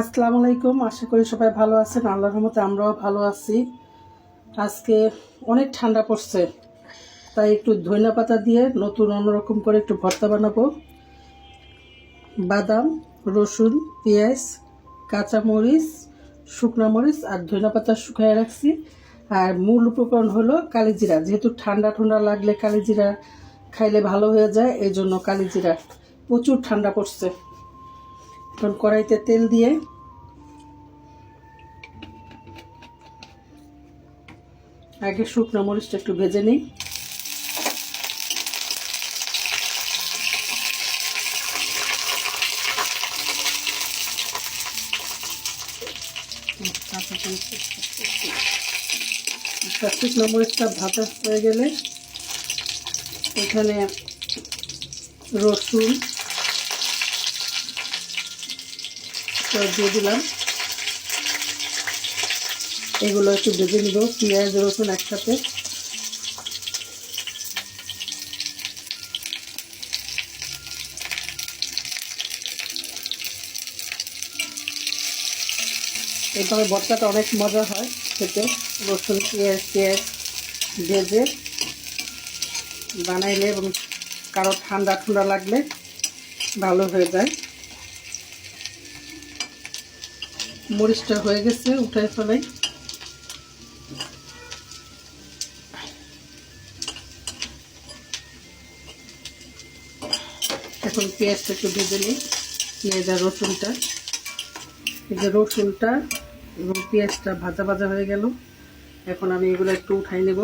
আসসালামু আলাইকুম, আশা করি সবাই ভালো আছেন। আল্লাহর রহমতে আমরাও ভালো আছি। আজকে অনেক ঠান্ডা পড়ছে, তাই একটু ধনিয়া পাতা দিয়ে নতুন অন্যরকম করে একটু ভর্তা বানাবো। বাদাম, রসুন, পেঁয়াজ, কাঁচামরিচ, শুকনা মরিচ আর ধনিয়া পাতা শুকায় রাখছি। আর মূল উপকরণ হলো কালিজিরা, যেহেতু ঠান্ডা ঠান্ডা লাগলে কালিজিরা খাইলে ভালো হয়ে যায় এই জন্য কালিজিরা প্রচুর ঠান্ডা পড়ছে। এখন কড়াইতে তেল দিয়ে আগে শুকনো মরিচটা একটু ভেজে নিই। শুকনো মরিচটা ভাজা হয়ে গেলে এখানে রসুন তো দিয়ে দিলাম। এগুলো একটু ভেজে নিব, পেঁয়াজ, রসুন একসাথে। এইভাবে ভর্তাটা অনেক মজা হয় খেতে। রসুন, পেঁয়াজ পেঁয়াজ ভেজে বানাইলে এবং কারও ঠান্ডা ঠান্ডা লাগলে ভালো হয়ে যায়। মরিচটা হয়ে গেছে উঠাই ফেলাই। এখন পেঁয়াজটা একটু ভেজে নিই, পেঁয়াজ আর রসুনটা। এই যে রসুনটা এবং পেঁয়াজটা ভাজা ভাজা হয়ে গেল। এখন আমি এগুলো একটু উঠাই নেব।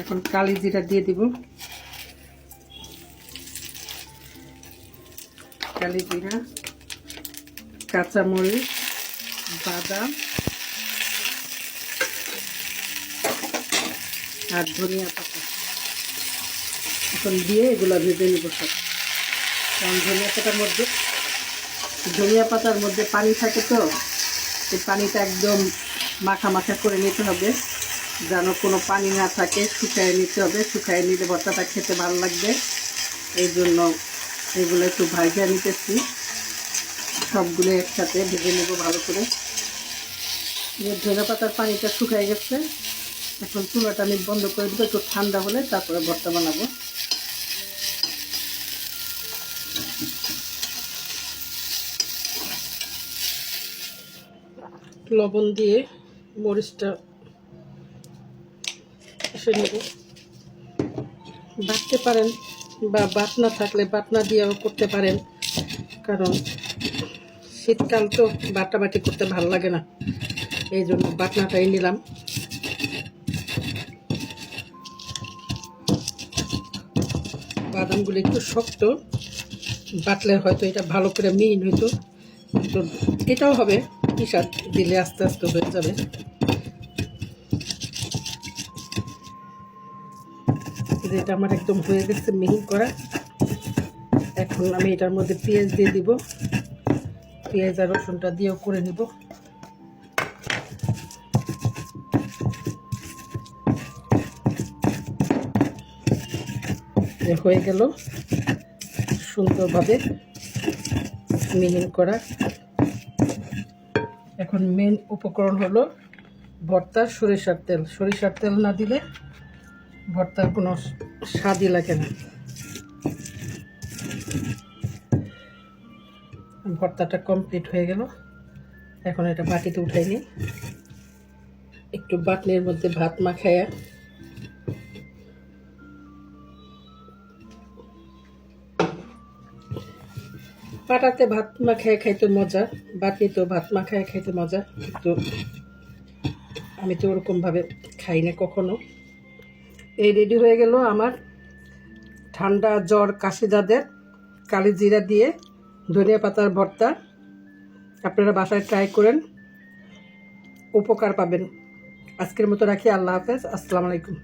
এখন কালি জিরা দিয়ে দিব। কালি জিরা, কাঁচামরিচ, বাদাম, আর ধনিয়া পাতা। এখন দিয়ে এগুলো ভেজে নিব সব। কারণ ধনিয়া পাতার মধ্যে, ধনিয়া পাতার মধ্যে পানি থাকে তো সেই পানিটা একদম মাখা মাখা করে নিতে হবে। যেন কোনো পানি না থাকে, শুকায় নিতে হবে। শুকায় নিলে ভর্তাটা খেতে ভালো লাগবে। এই জন্য এগুলো একটু ভাজা নিতেছি। সবগুলো একসাথে ভেজে নেব ভালো করে। ধনে পাতার পানিটা শুকায় গেছে। এখন চুলাটা আমি বন্ধ করে দেবো, একটু ঠান্ডা হলে তারপরে ভর্তা বানাবো। লবণ দিয়ে মরিচটা এসে নেব। বাটতে পারেন বা বাটনা থাকলে বাটনা দিয়েও করতে পারেন। কারণ শীতকাল তো বাটাবাটি করতে ভালো লাগে না। এই জন্য বাটনাটাই নিলাম। বাদামগুলো একটু শক্ত, বাটলে হয়তো এটা ভালো করে মিহিন হইতো। এটাও হবে পিসাদ দিলে আস্তে আস্তে হয়ে যাবে। এটা আমার একদম হয়ে গেছে মিহিন করা। এখন আমি এটার মধ্যে পেঁয়াজ দিয়ে দিব। পেঁয়াজ আর রসুনটা দিয়েও করে নিব। হয়ে গেল সুন্দরভাবে মিহিন করা। এখন মেন উপকরণ হলো ভর্তার সরিষার তেল। সরিষার তেল না দিলে ভর্তার কোনো স্বাদই লাগে না। ভর্তাটা কমপ্লিট হয়ে গেল। এখন এটা বাটিতে উঠাই একটু বাটনের মধ্যে ভাত মাখায়া পাটাতে ভাত মাখায় খাইতে মজা বাটনিতেও ভাত মাখায় খাইতে মজা, কিন্তু আমি তো ওরকমভাবে খাই না কখনো। এই রেডি হয়ে গেল আমার ঠান্ডা জ্বর, কাশি যাদের, কালি জিরা দিয়ে ধনিয়া পাতার ভর্তা। আপনারা বাসায় ট্রাই করেন, উপকার পাবেন। আজকের মতো রাখি, আল্লাহ হাফেজ, আসসালামু আলাইকুম।